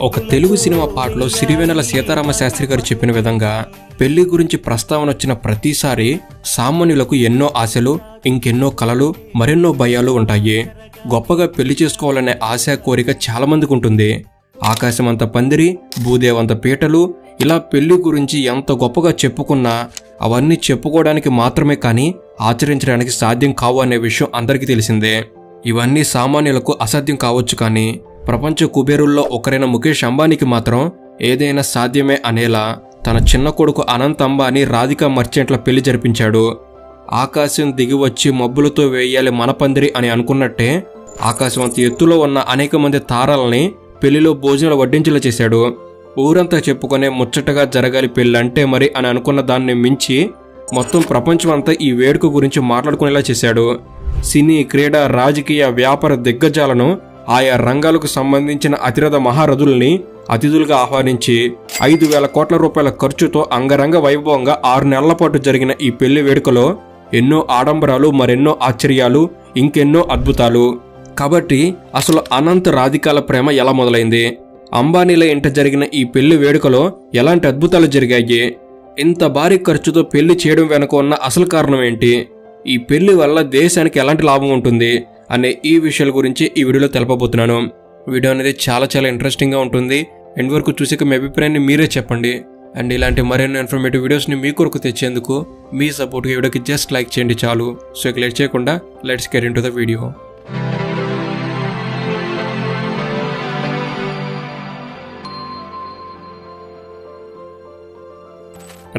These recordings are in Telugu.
ఒక తెలుగు సినిమా పాటలో సిరివెనెల సీతారామ శాస్త్రి గారు చెప్పిన విధంగా పెళ్ళి గురించి ప్రస్తావన వచ్చిన ప్రతిసారి సామాన్యులకు ఎన్నో ఆశలు ఇంకెన్నో కలలు మరెన్నో భయాలు ఉంటాయి. గొప్పగా పెళ్ళి చేసుకోవాలనే ఆశ కోరిక చాలా మందికి ఉంటుంది. ఆకాశమంత పందిరి భూదేవంత పీటలు ఇలా పెళ్ళి గురించి ఎంత గొప్పగా చెప్పుకున్నా అవన్నీ చెప్పుకోవడానికి మాత్రమే కానీ ఆచరించడానికి సాధ్యం కావు అనే విషయం అందరికీ తెలిసిందే. ఇవన్నీ సామాన్యులకు అసాధ్యం కావచ్చు కానీ ప్రపంచ కుబేరుల్లో ఒకరైన ముఖేష్ అంబానీకి మాత్రం ఏదైనా సాధ్యమే అనేలా తన చిన్న కొడుకు అనంత్ అంబానీ రాధికా మర్చెంట్ల పెళ్ళి జరిపించాడు. ఆకాశం దిగివచ్చి మబ్బులతో వేయాలి మన పందిరి అని అనుకున్నట్టే ఆకాశం అంత ఎత్తులో ఉన్న అనేక మంది తారల్ని పెళ్ళిలో భోజనాలు వడ్డించేలా చేశాడు. ఊరంతా చెప్పుకునే ముచ్చటగా జరగాలి పెళ్ళంటే మరి అని అనుకున్న దాన్ని మించి మొత్తం ప్రపంచం అంతా ఈ వేడుక గురించి మాట్లాడుకునేలా చేశాడు. సినీ క్రీడా రాజకీయ వ్యాపార దిగ్గజాలను ఆయా రంగాలకు సంబంధించిన అతిరథ మహారథుల్ని అతిథులుగా ఆహ్వానించి ఐదు వేల కోట్ల రూపాయల ఖర్చుతో అంగరంగ వైభవంగా ఆరు నెలల పాటు జరిగిన ఈ పెళ్ళి వేడుకలో ఎన్నో ఆడంబరాలు మరెన్నో ఆశ్చర్యాలు ఇంకెన్నో అద్భుతాలు. కాబట్టి అసలు అనంత్ రాధికాల ప్రేమ ఎలా మొదలైంది? అంబానీల ఇంట జరిగిన ఈ పెళ్ళి వేడుకలో ఎలాంటి అద్భుతాలు జరిగాయి? ఇంత భారీ ఖర్చుతో పెళ్ళి చేయడం వెనుక ఉన్న అసలు కారణం ఏంటి? ఈ పెళ్ళి వల్ల దేశానికి ఎలాంటి లాభం ఉంటుంది? అనే ఈ విషయాల గురించి ఈ వీడియోలో తెలపబోతున్నాను. వీడియో అనేది చాలా చాలా ఇంట్రెస్టింగ్గా ఉంటుంది. ఎండ్ వరకు చూసాక మీ అభిప్రాయాన్ని మీరే చెప్పండి. అండ్ ఇలాంటి మరెన్నో ఇన్ఫర్మేటివ్ వీడియోస్ని మీ కొరకు తెచ్చేందుకు మీ సపోర్ట్గా వీడియోకి జస్ట్ లైక్ చేయండి చాలు. సో ఇక లేట్ చేయకుండా let's get into the video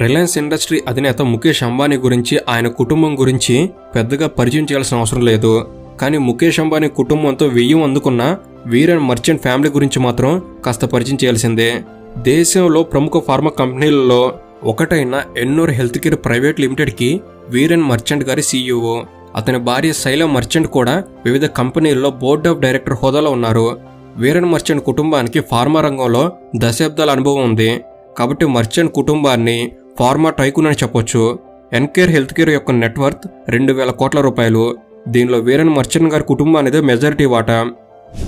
Reliance industry అధినేత ముఖేష్ అంబానీ గురించి ఆయన కుటుంబం గురించి పెద్దగా పరిచయం చేయాల్సిన అవసరం లేదు. కానీ ముఖేష్ అంబానీ కుటుంబంతో వెయ్యం అందుకున్న వీరన్ మర్చెంట్ ఫ్యామిలీ గురించి మాత్రం కాస్త పరిచయం చేయాల్సిందే. దేశంలో ప్రముఖ ఫార్మా కంపెనీలలో ఒకటైన ఎన్నోర్ హెల్త్ కేర్ ప్రైవేట్ లిమిటెడ్కి వీరన్ మర్చెంట్ గారి సీఈఓ. అతని భార్య శైల మర్చెంట్ కూడా వివిధ కంపెనీల్లో బోర్డ్ ఆఫ్ డైరెక్టర్ హోదాలో ఉన్నారు. వీరన్ మర్చెంట్ కుటుంబానికి ఫార్మా రంగంలో దశాబ్దాల అనుభవం ఉంది. కాబట్టి మర్చెంట్ కుటుంబాన్ని ఫార్మా టైకున్ అని చెప్పొచ్చు. ఎన్కేర్ హెల్త్ కేర్ యొక్క నెట్వర్త్ రెండు వేల కోట్ల రూపాయలు. దీనిలో వీరన్ మర్చెంట్ గారి కుటుంబం అనేది మెజారిటీ వాటా.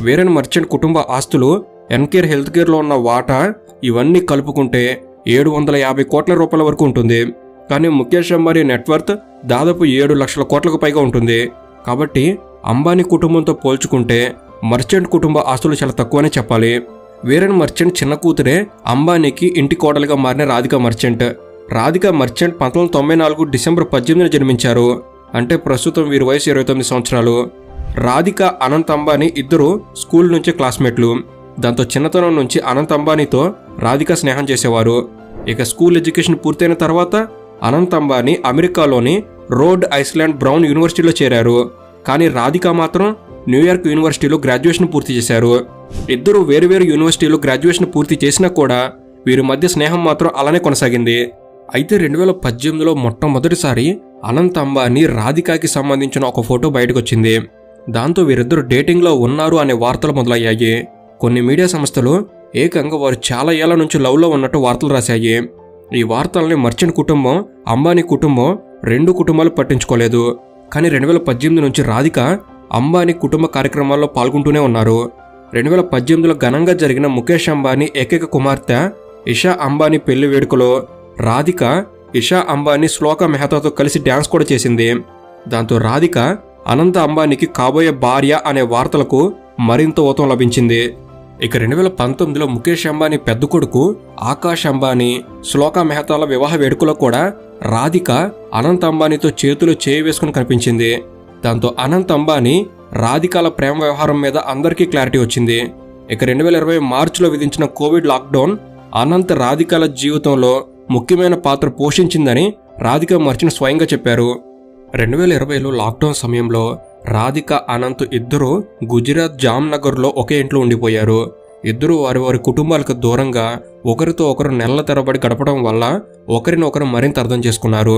వీరన్ మర్చెంట్ కుటుంబ ఆస్తులు ఎన్కేర్ హెల్త్ కేర్లో ఉన్న వాటా ఇవన్నీ కలుపుకుంటే ఏడు వందల యాభై కోట్ల రూపాయల వరకు ఉంటుంది. కానీ ముఖేష్ అంబానీ నెట్వర్త్ దాదాపు ఏడు లక్షల కోట్లకు పైగా ఉంటుంది. కాబట్టి అంబానీ కుటుంబంతో పోల్చుకుంటే మర్చెంట్ కుటుంబ ఆస్తులు చాలా తక్కువనే చెప్పాలి. వీరన్ మర్చెంట్ చిన్న కూతురే అంబానీకి ఇంటి కోడలుగా మారిన రాధిక మర్చెంట్. రాధిక మర్చెంట్ పంతొమ్మిది తొంభై నాలుగు డిసెంబర్ పద్దెనిమిదిన జన్మించారు. అంటే ప్రస్తుతం వీరి వయసు ఇరవై తొమ్మిది సంవత్సరాలు. రాధిక అనంత్ అంబానీ ఇద్దరు స్కూల్ నుంచి క్లాస్మేట్లు. దాంతో చిన్నతనం నుంచి అనంత్ అంబానీతో రాధిక స్నేహం చేసేవారు. ఇక స్కూల్ ఎడ్యుకేషన్ పూర్తయిన తర్వాత అనంత్ అంబానీ అమెరికాలోని రోడ్ ఐస్లాండ్ బ్రౌన్ యూనివర్సిటీలో చేరారు. కానీ రాధిక మాత్రం న్యూయార్క్ యూనివర్సిటీలో గ్రాడ్యుయేషన్ పూర్తి చేశారు. ఇద్దరు వేరువేరు యూనివర్సిటీలో గ్రాడ్యుయేషన్ పూర్తి చేసినా కూడా వీరి మధ్య స్నేహం మాత్రం అలానే కొనసాగింది. అయితే రెండు వేల పద్దెనిమిదిలో మొట్టమొదటిసారి అనంత్ అంబానీ రాధికాకి సంబంధించిన ఒక ఫోటో బయటకు వచ్చింది దాంతో వీరిద్దరు డేటింగ్లో ఉన్నారు అనే వార్తలు మొదలయ్యాయి. కొన్ని మీడియా సంస్థలు ఏకంగా వారు చాలా ఏళ్ళ నుంచి లవ్లో ఉన్నట్టు వార్తలు రాశాయి. ఈ వార్తల్ని మర్చెంట్ కుటుంబం అంబానీ కుటుంబం రెండు కుటుంబాలు పట్టించుకోలేదు. కానీ రెండు వేల పద్దెనిమిది నుంచి రాధిక అంబానీ కుటుంబ కార్యక్రమాల్లో పాల్గొంటూనే ఉన్నారు. రెండు వేల పద్దెనిమిదిలో ఘనంగా జరిగిన ముఖేష్ అంబానీ ఏకైక కుమార్తె ఇషా అంబానీ పెళ్ళి వేడుకలో రాధిక ఇషా అంబానీ శ్లోక మెహతాతో కలిసి డ్యాన్స్ కూడా చేసింది. దాంతో రాధిక అనంత అంబానీకి కాబోయే భార్య అనే వార్తలకు మరింత ఊతం లభించింది. ఇక రెండు వేల పంతొమ్మిదిలో ముఖేష్ అంబానీ పెద్ద కొడుకు ఆకాష్ అంబానీ శ్లోక మెహతాల వివాహ వేడుకలో కూడా రాధిక అనంత్ అంబానీతో చేతులు చేయి వేసుకుని కనిపించింది. దాంతో అనంత్ అంబానీ రాధికాల ప్రేమ వ్యవహారం మీద అందరికీ క్లారిటీ వచ్చింది. ఇక రెండు వేల ఇరవై మార్చిలో విధించిన కోవిడ్ లాక్డౌన్ అనంత్ రాధికాల జీవితంలో ముఖ్యమైన పాత్ర పోషించిందని రాధిక మర్చిన స్వయంగా చెప్పారు. రెండు వేల ఇరవైలో లాక్డౌన్ సమయంలో రాధిక అనంత్ ఇద్దరు గుజరాత్ జామ్నగర్లో ఒకే ఇంట్లో ఉండిపోయారు. ఇద్దరు వారి వారి కుటుంబాలకు దూరంగా ఒకరితో ఒకరు నెలల తరబడి గడపడం వల్ల ఒకరినొకరు మరింత అర్థం చేసుకున్నారు.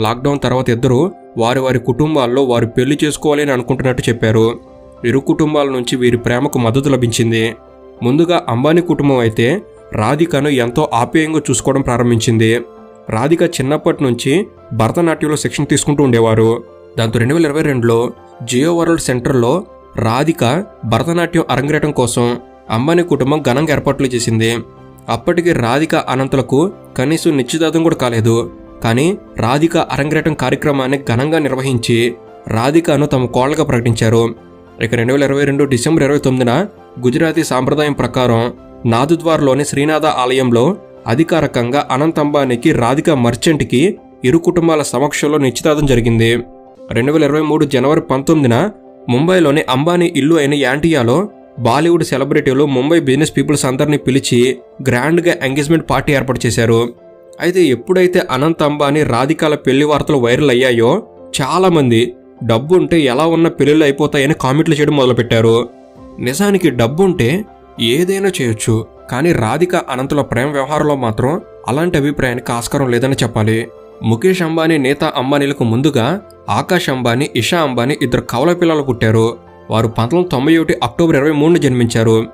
లాక్డౌన్ తర్వాత ఇద్దరు వారి వారి కుటుంబాల్లో వారు పెళ్ళి చేసుకోవాలి అని అనుకుంటున్నట్టు చెప్పారు. ఇరు కుటుంబాల నుంచి వీరి ప్రేమకు మద్దతు లభించింది. ముందుగా అంబానీ కుటుంబం అయితే రాధికను ఎంతో ఆప్యాయంగా చూసుకోవడం ప్రారంభించింది. రాధిక చిన్నప్పటి నుంచి భరతనాట్యంలో శిక్షణ తీసుకుంటూ ఉండేవారు. దాంతో రెండు వేల ఇరవై రెండులో జియో వరల్డ్ సెంటర్లో రాధిక భరతనాట్యం అరంగేయటం కోసం అంబానీ కుటుంబం ఘనంగా ఏర్పాట్లు చేసింది. అప్పటికి రాధిక అనంతులకు కనీసం నిశ్చితార్థం కూడా కాలేదు. కానీ రాధిక అరంగేటం కార్యక్రమాన్ని ఘనంగా నిర్వహించి రాధికను తమ కోళ్ళగా ప్రకటించారు. ఇక రెండు వేల ఇరవై రెండు డిసెంబర్ ఇరవై తొమ్మిదిన గుజరాతీ సాంప్రదాయం ప్రకారం నాదుద్వార్లోని శ్రీనాథ ఆలయంలో అధికారికంగా అనంత్ అంబానీకి రాధిక మర్చెంట్కి ఇరు కుటుంబాల సమక్షంలో నిశ్చితార్థం జరిగింది. రెండు వేల ఇరవై మూడు జనవరి పంతొమ్మిదిన ముంబైలోని అంబానీ ఇల్లు అయిన యాంటియాలో బాలీవుడ్ సెలబ్రిటీలు ముంబై బిజినెస్ పీపుల్స్ అందరినీ పిలిచి గ్రాండ్గా ఎంగేజ్మెంట్ పార్టీ ఏర్పాటు చేశారు. అయితే ఎప్పుడైతే అనంత్ అంబానీ రాధికాల పెళ్ళి వార్తలు వైరల్ అయ్యాయో చాలామంది డబ్బు ఉంటే ఎలా ఉన్న పెళ్ళిళ్ళు అయిపోతాయని కామెంట్లు చేయడం మొదలుపెట్టారు. నిజానికి డబ్బు ఉంటే ఏదైనా చేయొచ్చు కానీ రాధిక అనంతుల ప్రేమ వ్యవహారంలో మాత్రం అలాంటి అభిప్రాయానికి ఆస్కారం లేదని చెప్పాలి. ముఖేష్ అంబానీ నేతా అంబానీలకు ముందుగా ఆకాష్ అంబానీ ఇషా అంబానీ ఇద్దరు కవల పిల్లలు పుట్టారు. వారు పంతొమ్మిది తొంభై ఒకటి అక్టోబర్ ఇరవై మూడున జన్మించారు.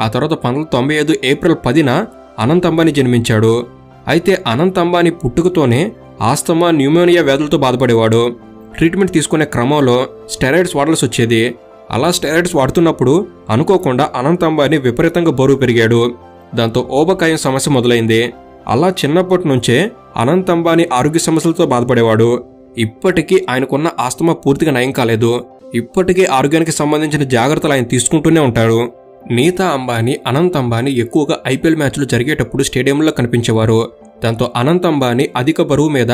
ఆ తర్వాత పంతొమ్మిది తొంభై ఐదు ఏప్రిల్ పదిన అనంత్ అంబానీ జన్మించాడు. అయితే అనంత్ అంబానీ పుట్టుకతోనే ఆస్తమా న్యూమోనియా వ్యాధులతో బాధపడేవాడు. ట్రీట్మెంట్ తీసుకునే క్రమంలో స్టెరాయిడ్స్ వాడాల్సి వచ్చేది. అలా స్టెరాయిడ్స్ వాడుతున్నప్పుడు అనుకోకుండా అనంత్ అంబానీ విపరీతంగా బరువు పెరిగాడు. దాంతో ఓబకాయం సమస్య మొదలైంది. అలా చిన్నప్పటి నుంచే అనంత్ అంబానీ ఆరోగ్య సమస్యలతో బాధపడేవాడు. ఇప్పటికీ ఆయనకున్న ఆస్తమా పూర్తిగా నయం కాలేదు. ఇప్పటికీ ఆరోగ్యానికి సంబంధించిన జాగ్రత్తలు ఆయన తీసుకుంటూనే ఉంటాడు. నీతా అంబానీ అనంత్ అంబానీ ఎక్కువగా ఐపీఎల్ మ్యాచ్లు జరిగేటప్పుడు స్టేడియంలో కనిపించేవారు. దాంతో అనంత్ అంబానీ అధిక బరువు మీద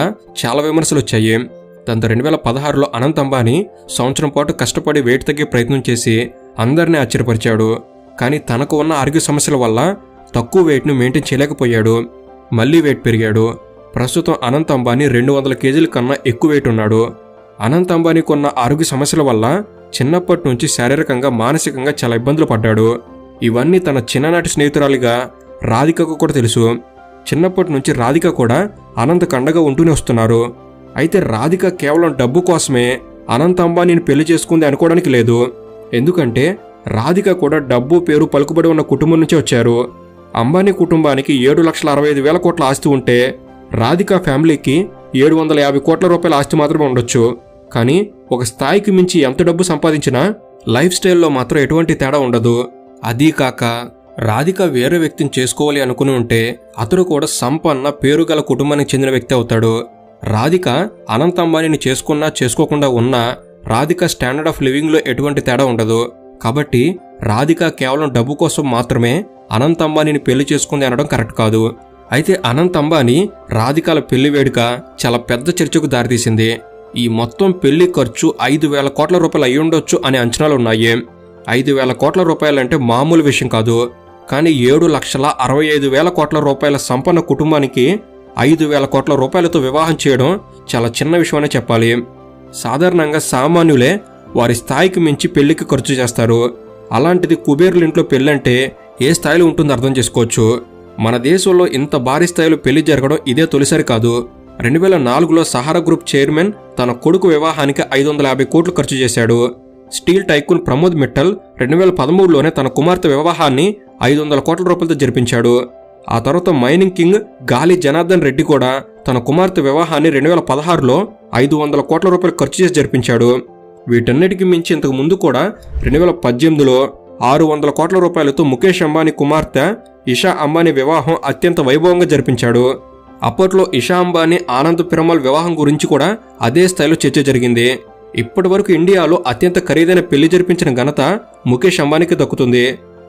చాలా విమర్శలు వచ్చాయి. దాంతో రెండు వేల పదహారులో అనంత్ అంబానీ సంవత్సరం పాటు కష్టపడి వెయిట్ తగ్గే ప్రయత్నం చేసి అందరినీ ఆశ్చర్యపరిచాడు. కానీ తనకు ఉన్న ఆరోగ్య సమస్యల వల్ల తక్కువ వెయిట్ను మెయింటైన్ చేయలేకపోయాడు. మళ్ళీ వెయిట్ పెరిగాడు. ప్రస్తుతం అనంత్ అంబానీ రెండు వందల కేజీల కన్నా ఎక్కువ వెయిట్ ఉన్నాడు. అనంత్ అంబానీకి ఉన్న ఆరోగ్య సమస్యల వల్ల చిన్నప్పటి నుంచి శారీరకంగా మానసికంగా చాలా ఇబ్బందులు పడ్డాడు. ఇవన్నీ తన చిన్ననాటి స్నేహితురాలిగా రాధికకు కూడా తెలుసు. చిన్నప్పటి నుంచి రాధిక కూడా అనంత్ కండగా ఉంటూనే వస్తున్నారు. అయితే రాధిక కేవలం డబ్బు కోసమే అనంత అంబానీని పెళ్ళి చేసుకుంది అనుకోవడానికి లేదు. ఎందుకంటే రాధిక కూడా డబ్బు పేరు పలుకుబడి ఉన్న కుటుంబం నుంచి వచ్చారు. అంబానీ కుటుంబానికి ఏడు లక్షల అరవై ఐదు వేల కోట్ల ఆస్తి ఉంటే రాధిక ఫ్యామిలీకి ఏడు వందల యాభై కోట్ల రూపాయల ఆస్తి మాత్రమే ఉండొచ్చు. కానీ ఒక స్థాయికి మించి ఎంత డబ్బు సంపాదించినా లైఫ్ స్టైల్లో మాత్రం ఎటువంటి తేడా ఉండదు. అదీ కాక రాధిక వేరే వ్యక్తిని చేసుకోవాలి అనుకుని ఉంటే అతడు కూడా సంపన్న పేరుగల కుటుంబానికి చెందిన వ్యక్తి అవుతాడు. రాధిక అనంత్ అంబానీని చేసుకున్నా చేసుకోకుండా ఉన్నా రాధిక స్టాండర్డ్ ఆఫ్ లివింగ్లో ఎటువంటి తేడా ఉండదు. కాబట్టి రాధిక కేవలం డబ్బు కోసం మాత్రమే అనంత్ అంబానీని పెళ్ళి చేసుకుంది అనడం కరెక్ట్ కాదు. అయితే అనంత్ అంబానీ రాధికాల పెళ్ళి వేడుక చాలా పెద్ద చర్చకు దారితీసింది. ఈ మొత్తం పెళ్ళి ఖర్చు ఐదు వేల కోట్ల రూపాయలు అయ్యుండొచ్చు అనే అంచనాలు ఉన్నాయి. ఐదు వేల కోట్ల రూపాయలంటే మామూలు విషయం కాదు. కానీ ఏడు లక్షల అరవై ఐదు వేల కోట్ల రూపాయల సంపన్న కుటుంబానికి ఐదు వేల కోట్ల రూపాయలతో వివాహం చేయడం చాలా చిన్న విషయమనే చెప్పాలి. సాధారణంగా సామాన్యులే వారి స్థాయికి మించి పెళ్ళికి ఖర్చు చేస్తారు. అలాంటిది కుబేరుల ఇంట్లో పెళ్ళంటే ఏ స్థాయిలో ఉంటుందో అర్థం చేసుకోవచ్చు. మన దేశంలో ఇంత భారీ స్థాయిలో పెళ్ళి జరగడం ఇదే తొలిసారి కాదు. రెండు వేల నాలుగులో సహారా గ్రూప్ చైర్మన్ తన కొడుకు వివాహానికి ఐదు వందల యాభై కోట్లు ఖర్చు చేశాడు. స్టీల్ టైకూన్ ప్రమోద్ మిట్టల్ రెండు వేల పదమూడులోనే తన కుమార్తె వివాహాన్ని ఐదు వందల కోట్ల రూపాయలతో జరిపించాడు. ఆ తర్వాత మైనింగ్ కింగ్ గాలి జనార్దన్ రెడ్డి కూడా తన కుమార్తె వివాహాన్ని రెండు వేల పదహారులో ఐదు వందల కోట్ల రూపాయలు ఖర్చు చేసి జరిపించాడు. వీటన్నిటికి మించి ఇంతకు ముందు కూడా రెండు వేల పద్దెనిమిదిలో ఆరు వందల కోట్ల రూపాయలతో ముఖేష్ అంబానీ కుమార్తె ఇషా అంబానీ వివాహం అత్యంత వైభవంగా జరిపించాడు. అప్పట్లో ఇషా అంబానీ ఆనంద్ పిరమల్ వివాహం గురించి కూడా అదే స్థాయిలో చర్చ జరిగింది. ఇప్పటి వరకు ఇండియాలో అత్యంత ఖరీదైన పెళ్ళి జరిపించిన ఘనత ముఖేష్ అంబానీకి దక్కుతుంది.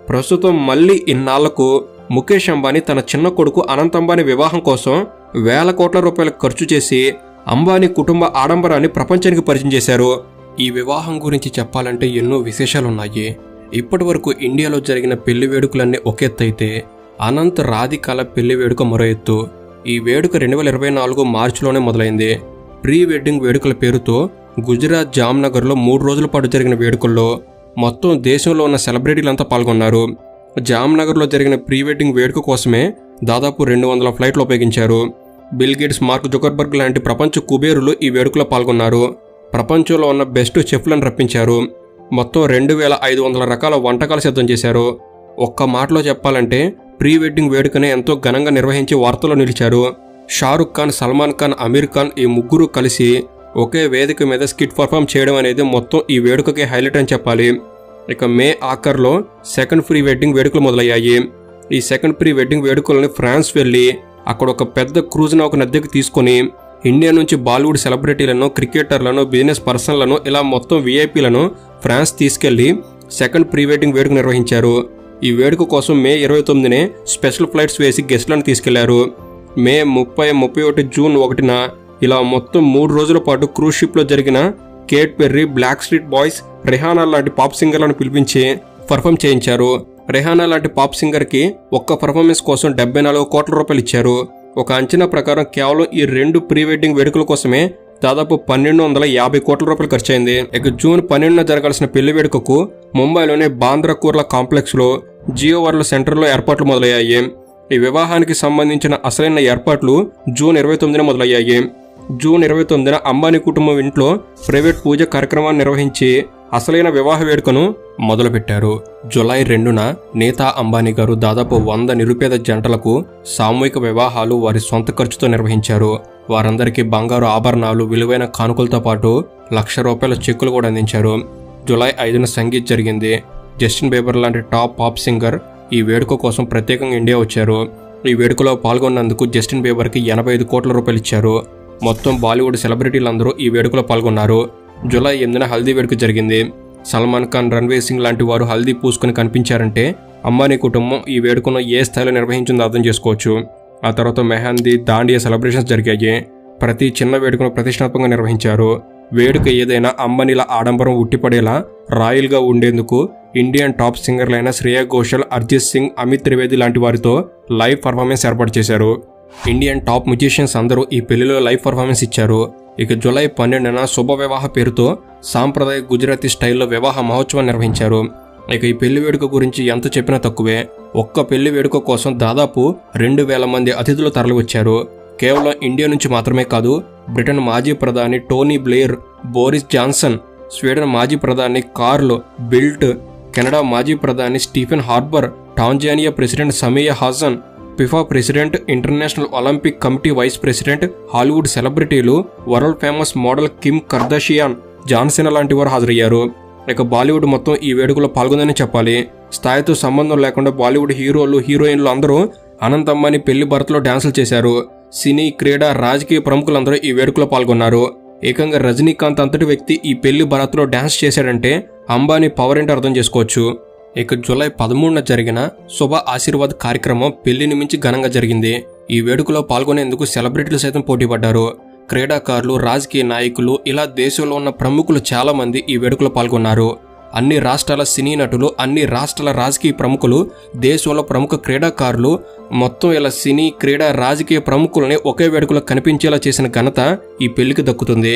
ప్రస్తుతం మళ్ళీ ఇన్నాళ్ళకు ముఖేష్ అంబానీ తన చిన్న కొడుకు అనంత్ అంబానీ వివాహం కోసం వేల కోట్ల రూపాయలు ఖర్చు చేసి అంబానీ కుటుంబ ఆడంబరాన్ని ప్రపంచానికి పరిచయం చేశారు. ఈ వివాహం గురించి చెప్పాలంటే ఎన్నో విశేషాలున్నాయి. ఇప్పటి వరకు ఇండియాలో జరిగిన పెళ్ళి వేడుకలన్నీ ఒక ఎత్తు అయితే అనంత్ రాధికాల పెళ్ళి వేడుక మరో ఎత్తు. ఈ వేడుక రెండు వేల ఇరవై నాలుగు మార్చిలోనే మొదలైంది. ప్రీ వెడ్డింగ్ వేడుకల పేరుతో గుజరాత్ జామ్నగర్లో మూడు రోజుల పాటు జరిగిన వేడుకల్లో మొత్తం దేశంలో ఉన్న సెలబ్రిటీలంతా పాల్గొన్నారు. జామ్నగర్లో జరిగిన ప్రీ వెడ్డింగ్ వేడుక కోసమే దాదాపు రెండు వందల ఫ్లైట్లు ఉపయోగించారు. బిల్ గేట్స్ మార్క్ జుకర్బర్గ్ లాంటి ప్రపంచ కుబేరులు ఈ వేడుకలో పాల్గొన్నారు. ప్రపంచంలో ఉన్న బెస్ట్ చెఫ్లను రప్పించారు. మొత్తం రెండు వేల ఐదు వందల రకాల వంటకాలు సిద్ధం చేశారు. ఒక్క మాటలో చెప్పాలంటే ప్రీ వెడ్డింగ్ వేడుకని ఎంతో ఘనంగా నిర్వహించి వార్తల్లో నిలిచారు. షారుఖ్ ఖాన్ సల్మాన్ ఖాన్ అమీర్ ఖాన్ ఈ ముగ్గురు కలిసి ఒకే వేదిక మీద స్కిట్ పర్ఫామ్ చేయడం అనేది మొత్తం ఈ వేడుకకి హైలైట్ అని చెప్పాలి. ఇక మే ఆఖర్లో సెకండ్ ప్రీ వెడ్డింగ్ వేడుకలు మొదలయ్యాయి. ఈ సెకండ్ ప్రీ వెడ్డింగ్ వేడుకలను ఫ్రాన్స్ వెళ్ళి అక్కడ ఒక పెద్ద క్రూజ్ను ఒక నద్దెకు తీసుకొని ఇండియా నుంచి బాలీవుడ్ సెలబ్రిటీలను క్రికెటర్లను బిజినెస్ పర్సన్లను ఇలా మొత్తం విఐపీలను ఫ్రాన్స్ తీసుకెళ్ళి సెకండ్ ప్రీ వెడ్డింగ్ వేడుక నిర్వహించారు. ఈ వేడుక కోసం మే ఇరవై తొమ్మిదినే స్పెషల్ ఫ్లైట్స్ వేసి గెస్ట్లను తీసుకెళ్ళారు. మే ముప్పై ముప్పై ఒకటి జూన్ ఒకటిన ఇలా మొత్తం మూడు రోజుల పాటు క్రూజ్ షిప్లో జరిగిన Katy Perry Backstreet Boys Rihanna లాంటి పాప్ సింగర్లను పిలిపించి పర్ఫామ్ చేయించారు. రెహానా లాంటి పాప్ సింగర్కి ఒక్క పర్ఫార్మెన్స్ కోసం డెబ్బై నాలుగు కోట్ల రూపాయలు ఇచ్చారు. ఒక అంచనా ప్రకారం కేవలం ఈ రెండు ప్రీ వెడ్డింగ్ వేడుకల కోసమే దాదాపు పన్నెండు వందల యాభై కోట్ల రూపాయలు ఖర్చయింది. ఇక జూన్ పన్నెండున జరగాల్సిన పెళ్ళి వేడుకకు ముంబైలోని బాంద్రకూర్ల కాంప్లెక్స్లో జియో వరల్డ్ సెంటర్లో ఏర్పాట్లు మొదలయ్యాయి. ఈ వివాహానికి సంబంధించిన అసలైన ఏర్పాట్లు జూన్ ఇరవై తొమ్మిదిన మొదలయ్యాయి. జూన్ ఇరవై తొమ్మిదిన అంబానీ కుటుంబం ఇంట్లో ప్రైవేట్ పూజ కార్యక్రమాన్ని నిర్వహించి అసలైన వివాహ వేడుకను మొదలుపెట్టారు. జులై రెండున నేతా అంబానీ గారు దాదాపు వంద నిరుపేద జంటలకు సామూహిక వివాహాలు వారి సొంత ఖర్చుతో నిర్వహించారు. వారందరికీ బంగారు ఆభరణాలు విలువైన కానుకలతో పాటు లక్ష రూపాయల చెక్కులు కూడా అందించారు. జులై ఐదున సంగీత్ జరిగింది. జస్టిన్ బీబర్ లాంటి టాప్ పాప్ సింగర్ ఈ వేడుక కోసం ప్రత్యేకంగా ఇండియా వచ్చారు. ఈ వేడుకలో పాల్గొన్నందుకు జస్టిన్ బీబర్కి ఎనభై ఐదు కోట్ల రూపాయలు ఇచ్చారు. మొత్తం బాలీవుడ్ సెలబ్రిటీలందరూ ఈ వేడుకలో పాల్గొన్నారు. జూలై ఎనిమిదిన హల్దీ వేడుక జరిగింది. సల్మాన్ ఖాన్ రణ్వీర్ సింగ్ లాంటి వారు హల్దీ పూసుకుని కనిపించారంటే అంబానీ కుటుంబం ఈ వేడుకను ఏ స్థాయిలో నిర్వహించిందో అర్థం చేసుకోవచ్చు. ఆ తర్వాత మెహందీ దాండియా సెలబ్రేషన్స్ జరిగాయి. ప్రతి చిన్న వేడుకను ప్రతిష్టాత్మకంగా నిర్వహించారు. వేడుక ఏదైనా అంబానీల ఆడంబరం ఉట్టిపడేలా రాయల్గా ఉండేందుకు ఇండియన్ టాప్ సింగర్లైన శ్రేయా ఘోషల్ అర్జిత్ సింగ్ అమిత్ త్రివేది లాంటి వారితో లైవ్ పర్ఫార్మెన్స్ ఏర్పాటు చేశారు. ఇండియన్ టాప్ మ్యూజిషియన్స్ అందరూ ఈ పెళ్ళిలో లైవ్ పర్ఫార్మెన్స్ ఇచ్చారు. ఇక జూలై పన్నెండున శుభ వివాహ పేరుతో సాంప్రదాయ గుజరాతీ స్టైల్లో వివాహ మహోత్సవం నిర్వహించారు. ఇక ఈ పెళ్ళి వేడుక గురించి ఎంత చెప్పినా తక్కువే. ఒక్క పెళ్ళి వేడుక కోసం దాదాపు రెండు వేల మంది అతిథులు తరలివచ్చారు. కేవలం ఇండియా నుంచి మాత్రమే కాదు బ్రిటన్ మాజీ ప్రధాని Tony Blair Boris Johnson Sweden మాజీ ప్రధాని కార్ల్ బిల్ట్ కెనడా మాజీ ప్రధాని Stephen Harper Tanzania president Samia Hassan FIFA president international Olympic committee vice president Hollywood సెలబ్రిటీలు world famous model Kim Kardashian John Cena లాంటి వారు హాజరయ్యారు. ఇక బాలీవుడ్ మొత్తం ఈ వేడుకలో పాల్గొందని చెప్పాలి. స్థాయితో సంబంధం లేకుండా బాలీవుడ్ హీరోలు హీరోయిన్లు అందరూ అనంత్ అంబానీ పెళ్ళి భరత్లో డాన్సులు చేశారు. సినీ క్రీడా రాజకీయ ప్రముఖులందరూ ఈ వేడుకలో పాల్గొన్నారు. ఏకంగా రజనీకాంత్ అంతటి వ్యక్తి ఈ పెళ్ళి భరత్లో డాన్స్ చేశాడంటే అంబానీ పవర్ ఏంటో అర్థం చేసుకోవచ్చు. ఇక జూలై పదమూడున జరిగిన శుభ ఆశీర్వాద్ కార్యక్రమం పెళ్ళిని మించి ఘనంగా జరిగింది. ఈ వేడుకలో పాల్గొనేందుకు సెలబ్రిటీలు సైతం పోటీపడ్డారు. క్రీడాకారులు రాజకీయ నాయకులు ఇలా దేశంలో ఉన్న ప్రముఖులు చాలా మంది ఈ వేడుకలో పాల్గొన్నారు. అన్ని రాష్ట్రాల సినీ నటులు అన్ని రాష్ట్రాల రాజకీయ ప్రముఖులు దేశంలో ప్రముఖ క్రీడాకారులు మొత్తం ఇలా సినీ క్రీడా రాజకీయ ప్రముఖులని ఒకే వేడుకలో కనిపించేలా చేసిన ఘనత ఈ పెళ్ళికి దక్కుతుంది.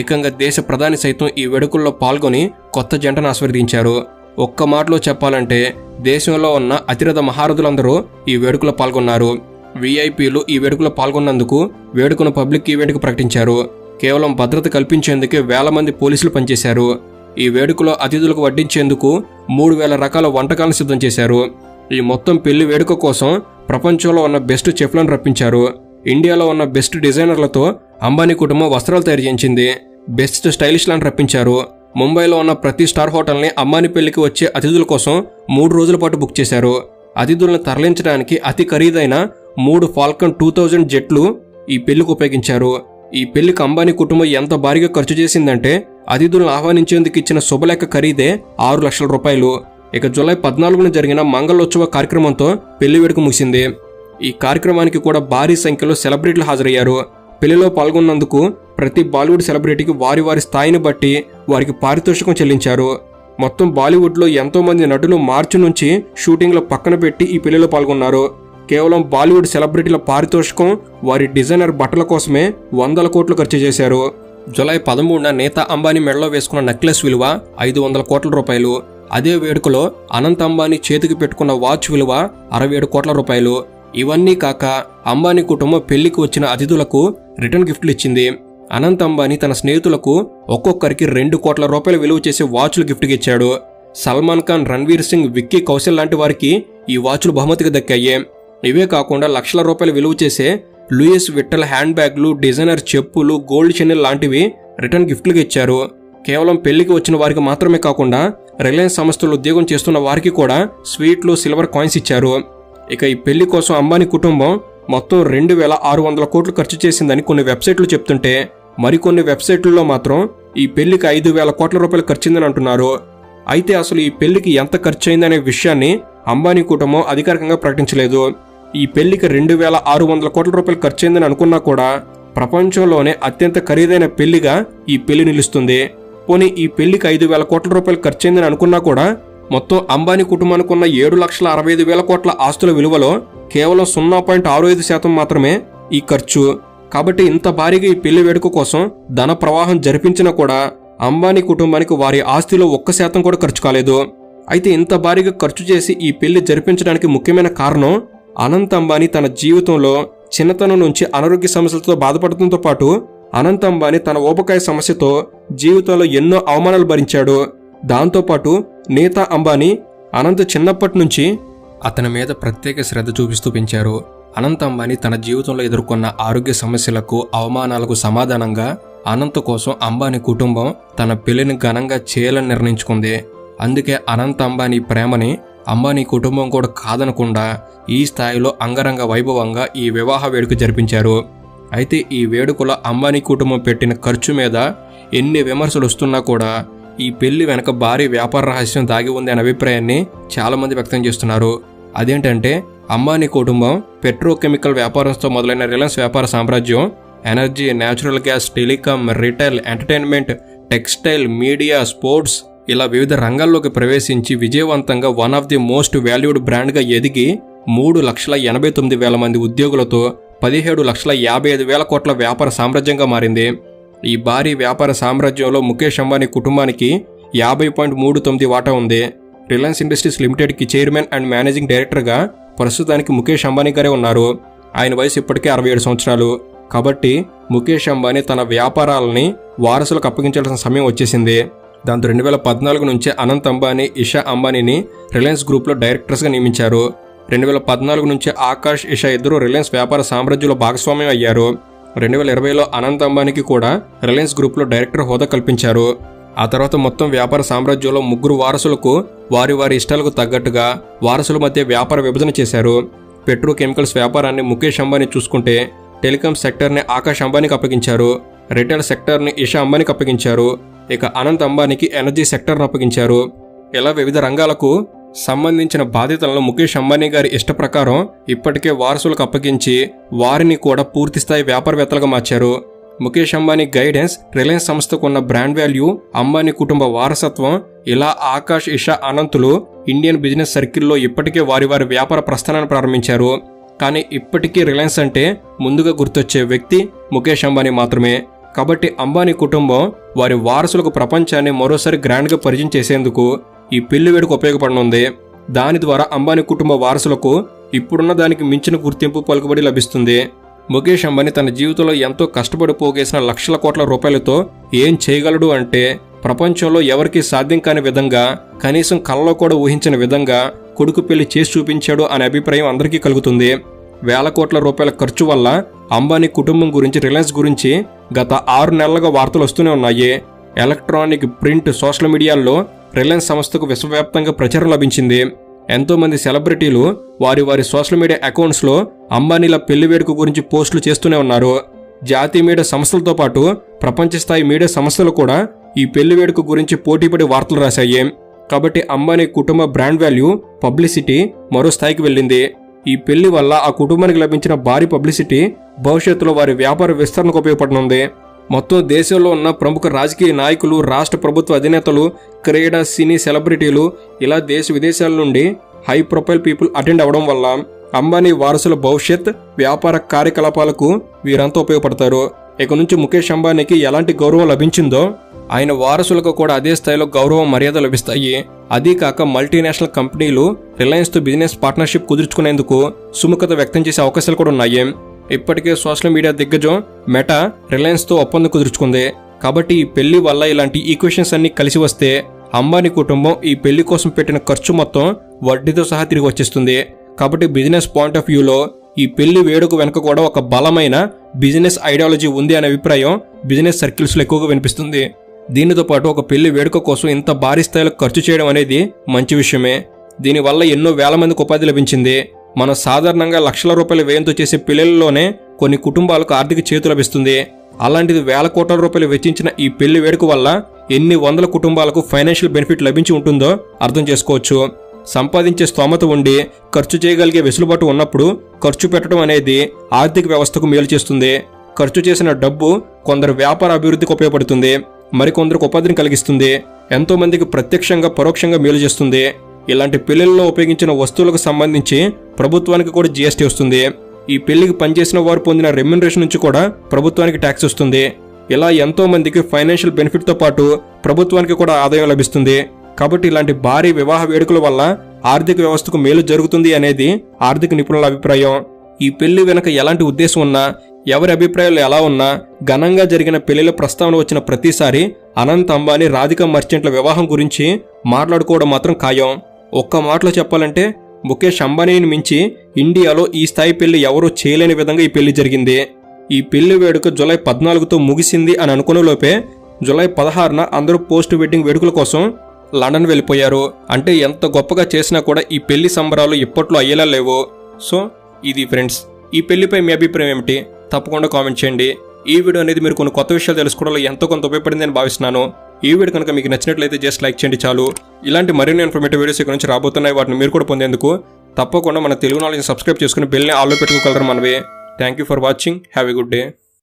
ఏకంగా దేశ ప్రధాని సైతం ఈ వేడుకల్లో పాల్గొని కొత్త జంటను ఆస్వాదించారు ఒక్క మాటలో చెప్పాలంటే దేశంలో ఉన్న అతిరథ మహారథులందరూ ఈ వేడుకలో పాల్గొన్నారు. వీఐపీలు ఈ వేడుకలో పాల్గొన్నందుకు వేడుకను పబ్లిక్ ఈవెంట్కు ప్రకటించారు. కేవలం భద్రత కల్పించేందుకే వేల మంది పోలీసులు పనిచేశారు. ఈ వేడుకలో అతిథులకు వడ్డించేందుకు మూడు వేల రకాల వంటకాలను సిద్ధం చేశారు. ఈ మొత్తం పెళ్ళి వేడుక కోసం ప్రపంచంలో ఉన్న బెస్ట్ చెఫ్లను రప్పించారు. ఇండియాలో ఉన్న బెస్ట్ డిజైనర్లతో అంబానీ కుటుంబం వస్త్రాలు తయారు చేయించింది. బెస్ట్ స్టైలిష్లను రప్పించారు. ముంబైలో ఉన్న ప్రతి స్టార్ హోటల్ని అంబానీ పెళ్ళికి వచ్చే అతిథుల కోసం మూడు రోజుల పాటు బుక్ చేశారు. అతిథులను తరలించడానికి అతి ఖరీదైన మూడు ఫాల్కన్ టూ థౌజండ్ జెట్లు ఈ పెళ్ళికి ఉపయోగించారు. ఈ పెళ్ళికి అంబానీ కుటుంబం ఎంత భారీగా ఖర్చు చేసిందంటే అతిథులను ఆహ్వానించేందుకు ఇచ్చిన శుభలేఖ ఖరీదే ఆరు లక్షల రూపాయలు. ఇక జూలై పద్నాలుగున జరిగిన మంగళోత్సవ కార్యక్రమంతో పెళ్ళి వేడుక ముగిసింది. ఈ కార్యక్రమానికి కూడా భారీ సంఖ్యలో సెలబ్రిటీలు హాజరయ్యారు. పెళ్ళిలో పాల్గొన్నందుకు ప్రతి బాలీవుడ్ సెలబ్రిటీకి వారి వారి స్థాయిని బట్టి వారికి పారితోషికం చెల్లించారు. మొత్తం బాలీవుడ్లో ఎంతోమంది నటులు మార్చి నుంచి షూటింగ్లో పక్కన పెట్టి ఈ పెళ్ళిలో పాల్గొన్నారు. కేవలం బాలీవుడ్ సెలబ్రిటీల పారితోషికం వారి డిజైనర్ బట్టల కోసమే వందల కోట్లు ఖర్చు చేశారు. జులై పదమూడున నేతా అంబానీ మెడలో వేసుకున్న నెక్లెస్ విలువ ఐదు వందల కోట్ల రూపాయలు. అదే వేడుకలో అనంత్ అంబానీ చేతికి పెట్టుకున్న వాచ్ విలువ అరవై ఏడు కోట్ల రూపాయలు. ఇవన్నీ కాక అంబానీ కుటుంబం పెళ్ళికి వచ్చిన అతిథులకు రిటర్న్ గిఫ్ట్లు ఇచ్చింది. అనంత్ అంబానీ తన స్నేహితులకు ఒక్కొక్కరికి రెండు కోట్ల రూపాయలు విలువ చేసే వాచ్లు గిఫ్ట్గా ఇచ్చాడు. సల్మాన్ ఖాన్ రణ్వీర్ సింగ్ విక్కీ కౌశల్ లాంటి వారికి ఈ వాచ్లు బహుమతిగా దక్కాయి. ఇవే కాకుండా లక్షల రూపాయలు విలువ చేసే లూయిస్ విట్టల్ హ్యాండ్ బ్యాగ్లు డిజైనర్ చెప్పులు గోల్డ్ చెన్నెల్ లాంటివి రిటర్న్ గిఫ్ట్లుగా ఇచ్చారు. కేవలం పెళ్ళికి వచ్చిన వారికి మాత్రమే కాకుండా రిలయన్స్ సంస్థలు ఉద్యోగం చేస్తున్న వారికి కూడా స్వీట్లు సిల్వర్ కాయిన్స్ ఇచ్చారు. ఇక ఈ పెళ్ళి కోసం అంబానీ కుటుంబం మొత్తం రెండు వేల ఆరు వందల కోట్లు ఖర్చు చేసిందని కొన్ని వెబ్సైట్లు చెప్తుంటే మరికొన్ని వెబ్సైట్లలో మాత్రం ఈ పెళ్ళికి ఐదు వేల కోట్ల రూపాయలు ఖర్చిందని అంటున్నారు. అయితే అసలు ఈ పెళ్ళికి ఎంత ఖర్చు అయిందనే విషయాన్ని అంబానీ కూటమో అధికారికంగా ప్రకటించలేదు. ఈ పెళ్ళికి రెండు వేల ఆరు వందల కోట్ల రూపాయలు ఖర్చయిందని అనుకున్నా కూడా ప్రపంచంలోనే అత్యంత ఖరీదైన పెళ్ళిగా ఈ పెళ్ళి నిలుస్తుంది. పోనీ ఈ పెళ్ళికి ఐదు వేల కోట్ల రూపాయలు ఖర్చయిందని అనుకున్నా కూడా మొత్తం అంబానీ కుటుంబానికి ఉన్న ఏడు లక్షల అరవై ఐదు వేల కోట్ల ఆస్తుల విలువలో కేవలం సున్నా పాయింట్ ఆరు ఐదు శాతం మాత్రమే ఈ ఖర్చు. కాబట్టి ఇంత భారీగా ఈ పెళ్ళి వేడుక కోసం ధన ప్రవాహం జరిపించినా కూడా అంబానీ కుటుంబానికి వారి ఆస్తిలో ఒక్క శాతం కూడా ఖర్చు కాలేదు. అయితే ఇంత భారీగా ఖర్చు చేసి ఈ పెళ్ళి జరిపించడానికి ముఖ్యమైన కారణం అనంత్ అంబానీ తన జీవితంలో చిన్నతనం నుంచి అనారోగ్య సమస్యలతో బాధపడటంతో పాటు అనంత్ అంబానీ తన ఊబకాయ సమస్యతో జీవితంలో ఎన్నో అవమానాలు భరించాడు. దాంతోపాటు నీతా అంబానీ అనంత్ చిన్నప్పటి నుంచి అతని మీద ప్రత్యేక శ్రద్ధ చూపిస్తూ పెంచారు. అనంత్ అంబానీ తన జీవితంలో ఎదుర్కొన్న ఆరోగ్య సమస్యలకు అవమానాలకు సమాధానంగా అనంత్ కోసం అంబానీ కుటుంబం తన పెళ్ళిని ఘనంగా చేయాలని నిర్ణయించుకుంది. అందుకే అనంత్ అంబానీ ప్రేమని అంబానీ కుటుంబం కూడా కాదనకుండా ఈ స్థాయిలో అంగరంగ వైభవంగా ఈ వివాహ వేడుక జరిపించారు. అయితే ఈ వేడుకలో అంబానీ కుటుంబం పెట్టిన ఖర్చు మీద ఎన్ని విమర్శలు వస్తున్నా కూడా ఈ పెళ్ళి వెనక భారీ వ్యాపార రహస్యం దాగి ఉంది అనే అభిప్రాయాన్ని చాలామంది వ్యక్తం చేస్తున్నారు. అదేంటంటే అంబానీ కుటుంబం పెట్రోకెమికల్ వ్యాపారంతో మొదలైన రిలయన్స్ వ్యాపార సామ్రాజ్యం energy natural gas telecom retail entertainment textile media sports ఇలా వివిధ రంగాల్లోకి ప్రవేశించి విజయవంతంగా one of the most valued బ్రాండ్గా ఎదిగి మూడు లక్షల ఎనభై తొమ్మిది వేల మంది ఉద్యోగులతో పదిహేడు లక్షల యాభై ఐదు వేల కోట్ల వ్యాపార సామ్రాజ్యంగా మారింది. ఈ భారీ వ్యాపార సామ్రాజ్యంలో ముఖేష్ అంబానీ కుటుంబానికి యాభై పాయింట్ మూడు తొమ్మిది వాటా ఉంది. రిలయన్స్ ఇండస్ట్రీస్ లిమిటెడ్కి చైర్మన్ అండ్ మేనేజింగ్ డైరెక్టర్గా ప్రస్తుతానికి ముఖేష్ అంబానీ గారే ఉన్నారు. ఆయన వయసు ఇప్పటికే అరవై ఏడు సంవత్సరాలు. కాబట్టి ముఖేష్ అంబానీ తన వ్యాపారాలని వారసులకు అప్పగించాల్సిన సమయం వచ్చేసింది. దాంతో రెండు వేల పద్నాలుగు నుంచే అనంత్ అంబానీ ఇషా అంబానీని రిలయన్స్ గ్రూప్లో డైరెక్టర్స్గా నియమించారు. రెండు వేల పద్నాలుగు నుంచి ఆకాష్ ఇషా ఇద్దరు రిలయన్స్ వ్యాపార సామ్రాజ్యంలో భాగస్వామ్యం అయ్యారు. రెండు వేల ఇరవైలో అనంత్ అంబానీకి కూడా రిలయన్స్ గ్రూప్లో డైరెక్టర్ హోదా కల్పించారు. ఆ తర్వాత మొత్తం వ్యాపార సామ్రాజ్యంలో ముగ్గురు వారసులకు వారి వారి ఇష్టాలకు తగ్గట్టుగా వారసుల మధ్య వ్యాపార విభజన చేశారు. పెట్రోకెమికల్స్ వ్యాపారాన్ని ముఖేష్ అంబానీ చూసుకుంటే టెలికాం సెక్టర్ని ఆకాష్ అంబానీకి అప్పగించారు. రిటైల్ సెక్టర్ని ఇషా అంబానీకి అప్పగించారు. ఇక అనంత్ అంబానీకి ఎనర్జీ సెక్టర్ను అప్పగించారు. ఇలా వివిధ రంగాలకు సంబంధించిన బాధ్యతలను ముఖేష్ అంబానీ గారి ఇష్ట ప్రకారం ఇప్పటికే వారసులకు అప్పగించి వారిని కూడా పూర్తిస్థాయి వ్యాపారవేత్తలుగా మార్చారు. ముఖేష్ అంబానీ గైడెన్స్ రిలయన్స్ సంస్థకు ఉన్న బ్రాండ్ వాల్యూ అంబానీ కుటుంబ వారసత్వం ఇలా ఆకాష్ ఇషా అనంతులు ఇండియన్ బిజినెస్ సర్కిల్లో ఇప్పటికే వారి వారి వ్యాపార ప్రస్థానాన్ని ప్రారంభించారు. కానీ ఇప్పటికీ రిలయన్స్ అంటే ముందుగా గుర్తొచ్చే వ్యక్తి ముఖేష్ అంబానీ మాత్రమే. కాబట్టి అంబానీ కుటుంబం వారి వారసులకు ప్రపంచాన్ని మరోసారి గ్రాండ్గా పరిచయం చేసేందుకు ఈ పెళ్ళి వేడుక ఉపయోగపడనుంది. దాని ద్వారా అంబానీ కుటుంబ వారసులకు ఇప్పుడున్న దానికి మించిన గుర్తింపు పలుకుబడి లభిస్తుంది. ముఖేష్ అంబానీ తన జీవితంలో ఎంతో కష్టపడి పోగేసిన లక్షల కోట్ల రూపాయలతో ఏం చేయగలడు అంటే ప్రపంచంలో ఎవరికీ సాధ్యం కాని విధంగా కనీసం కళ్ళలో కూడా ఊహించిన విధంగా కొడుకు పెళ్ళి చేసి చూపించాడు అనే అభిప్రాయం అందరికీ కలుగుతుంది. వేల కోట్ల రూపాయల ఖర్చు వల్ల అంబానీ కుటుంబం గురించి రిలయన్స్ గురించి గత ఆరు నెలలుగా వార్తలు వస్తూనే ఉన్నాయి. ఎలక్ట్రానిక్ ప్రింట్ సోషల్ మీడియాల్లో రిలయన్స్ సంస్థకు విశ్వవ్యాప్తంగా ప్రచారం లభించింది. ఎంతోమంది సెలబ్రిటీలు వారి వారి సోషల్ మీడియా అకౌంట్స్లో అంబానీల పెళ్ళి వేడుక గురించి పోస్టులు చేస్తూనే ఉన్నారు. జాతీయ మీడియా సంస్థలతో పాటు ప్రపంచ స్థాయి మీడియా సంస్థలు కూడా ఈ పెళ్ళి వేడుక గురించి పోటీపడి వార్తలు రాశాయి. కాబట్టి అంబానీ కుటుంబ బ్రాండ్ వాల్యూ పబ్లిసిటీ మరో స్థాయికి వెళ్ళింది. ఈ పెళ్ళి వల్ల ఆ కుటుంబానికి లభించిన భారీ పబ్లిసిటీ భవిష్యత్తులో వారి వ్యాపార విస్తరణకు ఉపయోగపడనుంది. మొత్తం దేశంలో ఉన్న ప్రముఖ రాజకీయ నాయకులు రాష్ట్ర ప్రభుత్వ అధినేతలు క్రీడా సినీ సెలబ్రిటీలు ఇలా దేశ విదేశాల నుండి హై ప్రొఫైల్ పీపుల్ అటెండ్ అవ్వడం వల్ల అంబానీ వారసుల భవిష్యత్ వ్యాపార కార్యకలాపాలకు వీరంతా ఉపయోగపడతారు. ఇక నుంచి ముఖేష్ అంబానీకి ఎలాంటి గౌరవం లభించిందో ఆయన వారసులకు కూడా అదే స్థాయిలో గౌరవం మర్యాద లభిస్తాయి. అదీ కాక మల్టీనేషనల్ కంపెనీలు రిలయన్స్తో బిజినెస్ పార్ట్నర్షిప్ కుదుర్చుకునేందుకు సుముఖత వ్యక్తం చేసే అవకాశాలు కూడా ఉన్నాయి. ఇప్పటికే సోషల్ మీడియా దిగ్గజం మెటా రిలయన్స్తో ఒప్పందం కుదుర్చుకుంది. కాబట్టి ఈ పెళ్ళి వల్ల ఇలాంటి ఈక్వేషన్స్ అన్ని కలిసి వస్తే అంబానీ కుటుంబం ఈ పెళ్ళి కోసం పెట్టిన ఖర్చు మొత్తం వడ్డీతో సహా తిరిగి వచ్చేస్తుంది. కాబట్టి బిజినెస్ పాయింట్ ఆఫ్ వ్యూలో ఈ పెళ్ళి వేడుక వెనుక కూడా ఒక బలమైన బిజినెస్ ఐడియాలజీ ఉంది అనే అభిప్రాయం బిజినెస్ సర్కిల్స్లో ఎక్కువగా వినిపిస్తుంది. దీనితో పాటు ఒక పెళ్ళి వేడుక కోసం ఇంత భారీ స్థాయిలో ఖర్చు చేయడం అనేది మంచి విషయమే. దీనివల్ల ఎన్నో వేల మందికి ఉపాధి లభించింది. మనం సాధారణంగా లక్షల రూపాయల వ్యయంతో చేసే పెళ్ళిళ్ళలోనే కొన్ని కుటుంబాలకు ఆర్థిక చేతు లభిస్తుంది. అలాంటిది వేల కోట్ల రూపాయలు వెచ్చించిన ఈ పెళ్ళి వేడుక వల్ల ఎన్ని వందల కుటుంబాలకు ఫైనాన్షియల్ బెనిఫిట్ లభించి ఉంటుందో అర్థం చేసుకోవచ్చు. సంపాదించే స్తోమత ఉండి ఖర్చు చేయగలిగే వెసులుబాటు ఉన్నప్పుడు ఖర్చు పెట్టడం అనేది ఆర్థిక వ్యవస్థకు మేలు చేస్తుంది. ఖర్చు చేసిన డబ్బు కొందరు వ్యాపార అభివృద్ధికి ఉపయోగపడుతుంది. మరికొందరికి ఉపాధిని కలిగిస్తుంది. ఎంతోమందికి ప్రత్యక్షంగా పరోక్షంగా మేలు చేస్తుంది. ఇలాంటి పెళ్ళిల్లో ఉపయోగించిన వస్తువులకు సంబంధించి ప్రభుత్వానికి కూడా జీఎస్టీ వస్తుంది. ఈ పెళ్ళికి పనిచేసిన వారు పొందిన రెమ్యునరేషన్ నుంచి కూడా ప్రభుత్వానికి ట్యాక్స్ వస్తుంది. ఇలా ఎంతో మందికి ఫైనాన్షియల్ బెనిఫిట్తో పాటు ప్రభుత్వానికి కూడా ఆదాయం లభిస్తుంది. కాబట్టి ఇలాంటి భారీ వివాహ వేడుకల వల్ల ఆర్థిక వ్యవస్థకు మేలు జరుగుతుంది అనేది ఆర్థిక నిపుణుల అభిప్రాయం. ఈ పెళ్ళి వెనుక ఎలాంటి ఉద్దేశం ఉన్నా ఎవరి అభిప్రాయాలు ఎలా ఉన్నా ఘనంగా జరిగిన పెళ్ళిల ప్రస్తావన వచ్చిన ప్రతిసారి అనంత్ అంబానీ రాధిక మర్చెంట్ల వివాహం గురించి మాట్లాడుకోవడం మాత్రం ఖాయం. ఒక్క మాటలో చెప్పాలంటే ముఖేష్ అంబానీని మించి ఇండియాలో ఈ స్థాయి పెళ్ళి ఎవరూ చేయలేని విధంగా ఈ పెళ్ళి జరిగింది. ఈ పెళ్ళి వేడుక జూలై పద్నాలుగుతో ముగిసింది అని అనుకునేలోపే జూలై పదహారున అందరూ పోస్ట్ వెడ్డింగ్ వేడుకల కోసం లండన్ వెళ్ళిపోయారు. అంటే ఎంత గొప్పగా చేసినా కూడా ఈ పెళ్ళి సంబరాలు ఇప్పట్లో అయ్యేలా లేవు. సో ఇది ఫ్రెండ్స్ ఈ పెళ్ళిపై మీ అభిప్రాయం ఏమిటి? తప్పకుండా కామెంట్ చేయండి. ఈ వీడియో అనేది మీరు కొన్ని కొత్త విషయాలు తెలుసుకోవడంలో ఎంతో కొంత ఉపయోగపడిందని భావిస్తున్నాను. ఈ వీడియో కనుక మీకు నచ్చినట్లయితే జస్ట్ లైక్ చేయండి చాలు. ఇలాంటి మరిన్ని ఇన్ఫర్మేటివ్ వీడియోస్ ఇక్కడ నుంచి రాబోతున్నాయి. వాటిని మీరు కూడా పొందేందుకు తప్పకుండా మన తెలుగు నాలెడ్జ్ సబ్స్క్రైబ్ చేసుకుని బెల్ని ఆల్లో పెట్టుకోగలరు మనవి thank you for watching have a good day